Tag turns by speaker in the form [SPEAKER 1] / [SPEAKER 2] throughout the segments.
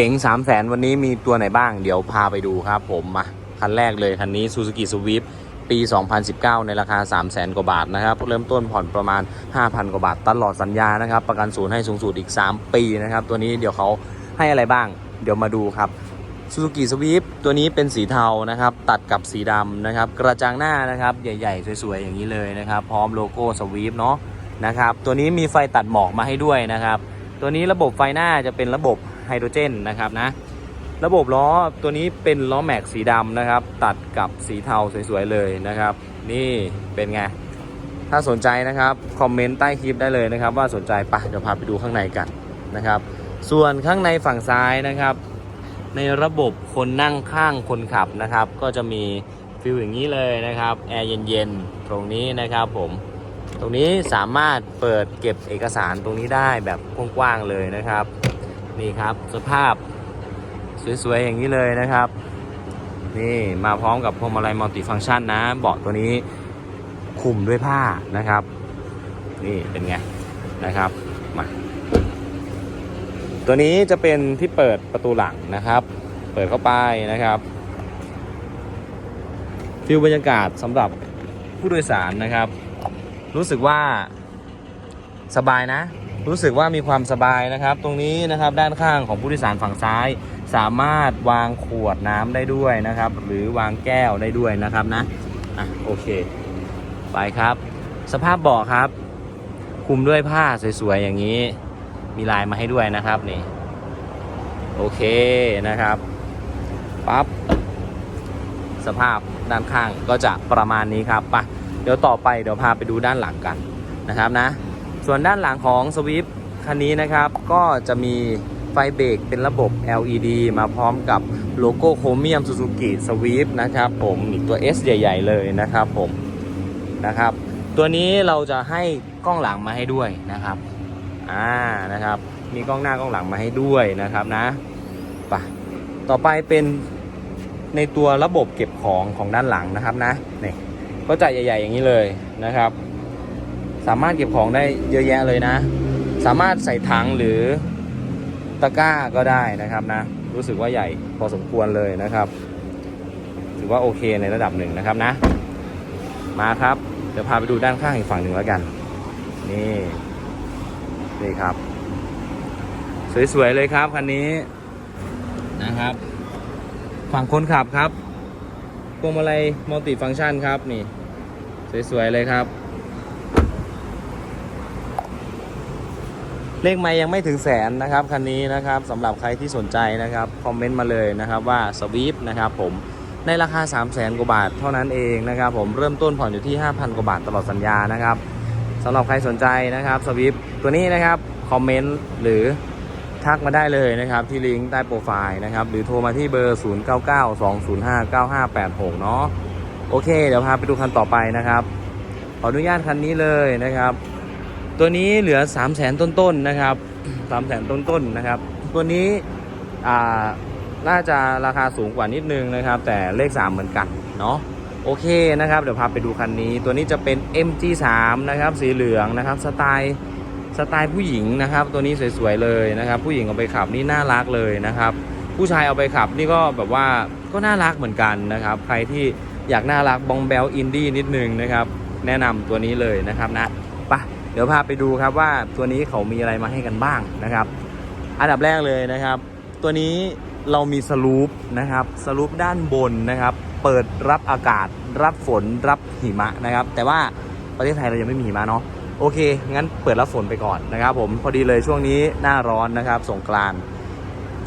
[SPEAKER 1] เก๋ง3 0 0แสนวันนี้มีตัวไหนบ้าง เดี๋ยวพาไปดูครับผมมาคันแรกเลยคันนี้ Suzuki Swift ปี 2019 ในราคา 3 0 0แสนกว่าบาทนะครับ เริ่มต้นผ่อนประมาณ 5,000 กว่าบาท ตลอดสัญญานะครับ ประกันศูนย์ให้สูงสุดอีก 3 ปีนะครับ ตัวนี้เดี๋ยวเขาให้อะไรบ้าง เดี๋ยวมาดูครับ Suzuki Swift ตัวนี้เป็นสีเทานะครับ ตัดกับสีดำนะครับ กระจังหน้านะครับ ใหญ่ ๆ สวย ๆ อย่างนี้เลยนะครับ พร้อมโลโก้ Swift เนาะนะครับ ตัวนี้มีไฟตัดหมอกมาให้ด้วยนะครับ ตัวนี้ระบบไฟหน้าจะเป็นระบบ ไฮโดรเจนนะครับนะระบบล้อตัวนี้เป็นล้อแม็กสีดำนะครับ ตัดกับสีเทาสวยๆเลยนะครับ นี่เป็นไง ถ้าสนใจนะครับ คอมเมนต์ใต้คลิปได้เลยนะครับ ว่าสนใจปะเดี๋ยวพาไปดูข้างในกันนะครับ ส่วนข้างในฝั่งซ้ายนะครับ ในระบบคนนั่งข้างคนขับนะครับ ก็จะมีฟิลอย่างนี้เลยนะครับแอร์เย็นๆตรงนี้นะครับผมตรงนี้สามารถเปิดเก็บเอกสารตรงนี้ได้แบบกว้างๆเลยนะครับ นี่ครับ สภาพสวยๆ อย่างนี้เลยนะครับ นี่มาพร้อมกับพวงมาลัยมัลติฟังก์ชันนะ เบาะตัวนี้คุมด้วยผ้านะครับ นี่เป็นไงนะครับมาตัวนี้จะเป็นที่เปิดประตูหลังนะครับ เปิดเข้าไปนะครับฟิลบรรยากาศสำหรับผู้โดยสารนะครับ รู้สึกว่าสบายนะ รู้สึกว่ามีความสบายนะครับ ตรงนี้นะครับด้านข้างของผู้โดยสารฝั่งซ้าย สามารถวางขวดน้ำได้ด้วยนะครับ หรือวางแก้วได้ด้วยนะครับนะอะโอเค ไปครับ สภาพเบาะครับคลุมด้วยผ้าสวยๆอย่างนี้ มีลายมาให้ด้วยนะครับนี่โอเคนะครับปั๊บสภาพด้านข้างก็จะประมาณนี้ครับปะเดี๋ยวต่อไปเดี๋ยวพาไปดูด้านหลังกันนะครับนะ ส่วนด้านหลังของสวิฟคันนี้นะครับก็จะมีไฟเบรกเป็นระบบ LED มาพร้อมกับโลโก้โครเมียม Suzuki Swift นะครับผมอีกตัว S ใหญ่ ๆ เลยนะครับผมนะครับ ตัวนี้เราจะให้กล้องหลังมาให้ด้วยนะครับอ่านะครับมีกล้องหน้ากล้องหลังมาให้ด้วยนะครับนะไปต่อไปเป็นในตัวระบบเก็บของของด้านหลังนะครับนะนี่ก็จะใหญ่ ๆ อย่างนี้เลยนะครับ สามารถเก็บของได้เยอะแยะเลยนะ สามารถใส่ถังหรือตะกร้าก็ได้นะครับนะ รู้สึกว่าใหญ่พอสมควรเลยนะครับ ถือว่าโอเคในระดับหนึ่งนะครับนะ มาครับ เดี๋ยวพาไปดูด้านข้างอีกฝั่งหนึ่งแล้วกัน นี่ นี่ครับ สวยๆเลยครับคันนี้นะครับ ฝั่งคนขับครับพวงมาลัยมัลติฟังก์ชันครับนี่ สวยๆเลยครับ เลขไม่ยังไม่ถึงแสนนะครับคันนี้นะครับสำหรับใครที่สนใจนะครับคอมเมนต์มาเลยนะครับว่าสวีปนะครับผมในราคา 3 0 0แสนกว่าบาทเท่านั้นเองนะครับผมเริ่มต้นผ่อนอยู่ที่ 5,000 กว่าบาทตลอดสัญญานะครับสำหรับใครสนใจนะครับสวีปตัวนี้นะครับคอมเมนต์หรือทักมาได้เลยนะครับที่ลิงก์ใต้โปรไฟล์นะครับหรือโทรมาที่เบอร์ 0992059586 เนาะโอเค เดี๋ยวพาไปดูคันต่อไปนะครับ ขออนุญาตคันนี้เลยนะครับ ตัวนี้เหลือ 3 0 0แสนต้นๆนะครับ3 0 0แสนต้นๆนะครับ ตัวนี้อาน่าจะราคาสูงกว่านิดนึงนะครับ แต่เลข 3 เหมือนกันเนาะโอเคนะครับ เดี๋ยวพาไปดูคันนี้ ตัวนี้จะเป็น MG3 นะครับ สีเหลืองนะครับ สไตล์สไตล์ผู้หญิงนะครับ ตัวนี้สวยๆเลยนะครับ ผู้หญิงเอาไปขับนี่น่ารักเลยนะครับ ผู้ชายเอาไปขับนี่ก็แบบว่าก็น่ารักเหมือนกันนะครับ ใครที่อยากน่ารักบองแบลอินดี้นิดนึงนะครับ แนะนำตัวนี้เลยนะครับนะไป ดี๋ยวพาไปดูครับว่าตัวนี้เขามีอะไรมาให้กันบ้างนะครับ อันดับแรกเลยนะครับ ตัวนี้เรามีสลูปนะครับสลูปด้านบนนะครับ เปิดรับอากาศ รับฝนรับหิมะนะครับ แต่ว่าประเทศไทยเรายังไม่มีหิมะเนาะโอเค งั้นเปิดรับฝนไปก่อนนะครับ ผมพอดีเลยช่วงนี้หน้าร้อนนะครับสงกรานต์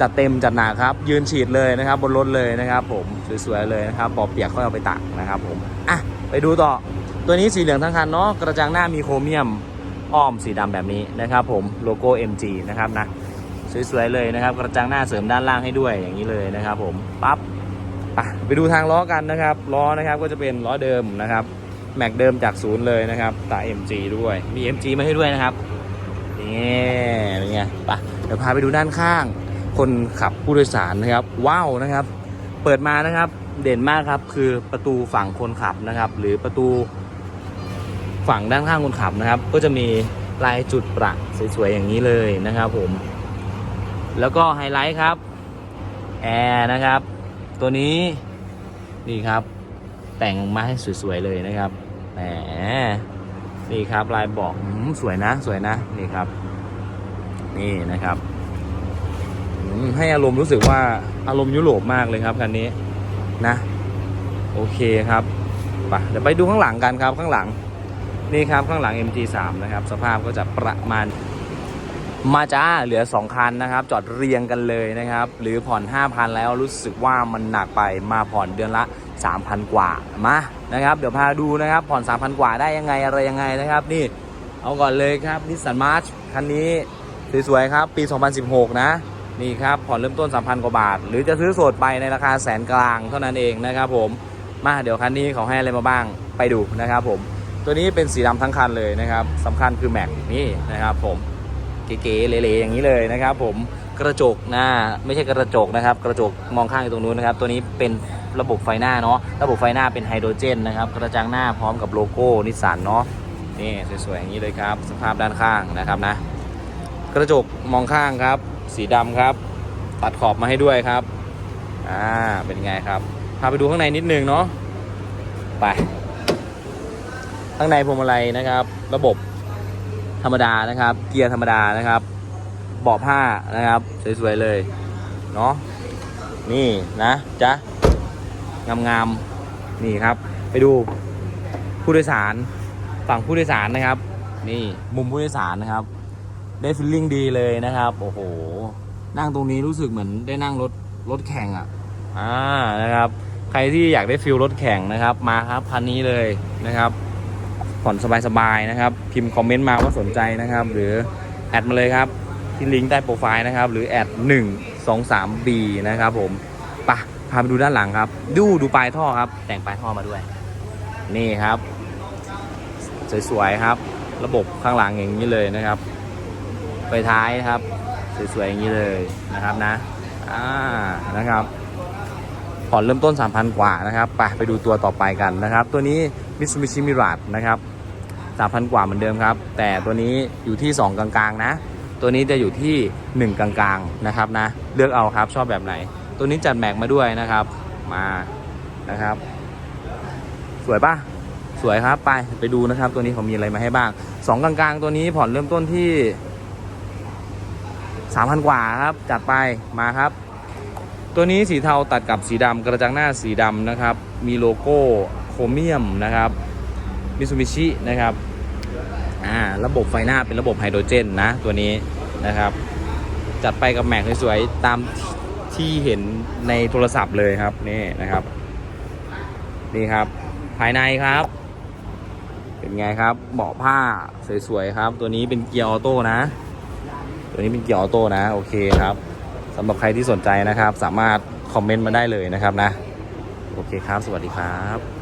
[SPEAKER 1] จัดเต็มจัดหนักครับ ยืนฉีดเลยนะครับ บนรถเลยนะครับ ผมสวยๆเลยนะครับปอเปียกค่อยเอาไปตากนะครับ ผมอะไปดูต่อตัวนี้สีเหลืองทั้งคันเนาะกระจังหน้ามีโครเมียม อ้อมสีดำแบบนี้นะครับผมโลโก้ MG นะครับนะสวยๆเลยนะครับ กระจังหน้าเสริมด้านล่างให้ด้วยอย่างนี้เลยนะครับ ผมปั๊บไปดูทางล้อกันนะครับล้อนะครับก็จะเป็นล้อเดิมนะครับแม็กเดิมจากศูนย์เลยนะครับตา MG ด้วยมี MG มาให้ด้วยนะครับนี่เป็นไงไปเดี๋ยวพาไปดูด้านข้าง คนขับผู้โดยสารนะครับ ว้าวนะครับ เปิดมานะครับเด่นมากครับคือประตูฝั่งคนขับนะครับ หรือประตู ฝั่งด้านข้างคนขับนะครับ ก็จะมีลายจุดประสวยๆอย่างนี้เลยนะครับผม แล้วก็ไฮไลท์ครับแอร์นะครับ ตัวนี้นี่ครับ แต่งมาให้สวยๆเลยนะครับแหมนี่ครับลายบอกสวยนะสวยนะนี่ครับ นี่นะครับให้อารมณ์รู้สึกว่าอารมณ์ยุโรปมากเลยครับคันนี้นะ โอเคครับไปเดี๋ยวไปดูข้างหลังกันครับข้างหลัง นี่ครับข้างหลัง MG3 นะครับสภาพก็จะประมาณมาจ้าเหลือ 2 คันนะครับ จอดเรียงกันเลยนะครับ หรือผ่อน 5,000 แล้วรู้สึกว่ามันหนักไปมาผ่อนเดือนละ 3,000 กว่ามานะครับ เดี๋ยวพาดูนะครับ ผ่อน 3,000 กว่าได้ยังไงอะไรยังไงนะครับ นี่เอาก่อนเลยครับนิสสันมาร์ชคันนี้สวยๆครับ ปี 2016 นะ นี่ครับ ผ่อนเริ่มต้น 3,000 กว่าบาท หรือจะซื้อสดไปในราคาแสนกลางเท่านั้นเองนะครับผมมาเดี๋ยวคันนี้เขาให้อะไรมาบ้างไปดูนะครับผม ตัวนี้เป็นสีดำทั้งคันเลยนะครับสำคัญคือแม็กนี่นะครับ ผมเก๋ๆเละๆอย่างนี้เลยนะครับ ผมกระจกหน้าไม่ใช่กระจกนะครับ กระจกมองข้างอยู่ตรงนู้นนะครับ ตัวนี้เป็นระบบไฟหน้าเนาะระบบไฟหน้าเป็นไฮโดรเจนนะครับ กระจังหน้าพร้อมกับโลโก้นิสสันเนาะนี่สวยๆอย่างนี้เลยครับ สภาพด้านข้างนะครับนะ กระจกมองข้างครับ สีดำครับ ตัดขอบมาให้ด้วยครับอ่าเป็นไงครับพาไปดูข้างในนิดนึงเนาะไป ข้างในพวงมาลัยนะครับ ระบบธรรมดานะครับ เกียร์ธรรมดานะครับเบาะผ้านะครับ สวยๆเลยเนาะนี่นะจ๊ะงามๆนี่ครับ ไปดูผู้โดยสารฝั่งผู้โดยสารนะครับ นี่มุมผู้โดยสารนะครับ ได้ฟิลลิ่งดีเลยนะครับโอ้โหนั่งตรงนี้รู้สึกเหมือนได้นั่งรถรถแข่งอะอ่านะครับ ใครที่อยากได้ฟิลรถแข่งนะครับ มาครับพันนี้เลยนะครับ ผ่อนสบายๆนะครับ พิมพ์คอมเมนต์มาว่าสนใจนะครับ หรือแอดมาเลยครับ ที่ลิงก์ใต้โปรไฟล์นะครับ หรือแอด1 2 3 B นะครับผมปะพาไปดูด้านหลังครับ ดูดูปลายท่อครับ แต่งปลายท่อมาด้วย นี่ครับ สวยๆครับ ระบบข้างหลังอย่างนี้เลยนะครับไฟท้ายครับ สวยๆอย่างนี้เลยนะครับนะอ่านะครับผ่อนเริ่มต้น 3,000 กว่านะครับ ไปไปดูตัวต่อไปกันนะครับ ตัวนี้ Mitsubishi Mirage นะครับ 3,000 กว่าเหมือนเดิมครับ แต่ตัวนี้อยู่ที่ 2 กลางๆนะ ตัวนี้จะอยู่ที่ 1 กลางๆนะครับนะ เลือกเอาครับชอบแบบไหน ตัวนี้จัดแม็กมาด้วยนะครับ มานะครับ สวยปะสวยครับ ไปไปดูนะครับ ตัวนี้เขามีอะไรมาให้บ้าง 2 กลางๆ ตัวนี้ผ่อนเริ่มต้นที่ 3,000 กว่าครับ จัดไปมาครับ ตัวนี้สีเทาตัดกับสีดำกระจังหน้าสีดำนะครับ มีโลโก้โครเมียมนะครับ มิซูบิชินะครับอ่าระบบไฟหน้าเป็นระบบไฮโดรเจนนะตัวนี้นะครับ จัดไปกับแม็กสวยๆตามที่เห็นในโทรศัพท์เลยครับนี่นะครับนี่ครับ ภายในครับ เป็นไงครับเบาะผ้าสวยๆครับ ตัวนี้เป็นเกียร์ออโต้นะ ตัวนี้เป็นเกียร์ออโต้นะโอเคครับสำหรับใครที่สนใจนะครับ สามารถคอมเมนต์มาได้เลยนะครับนะ โอเคครับ สวัสดีครับ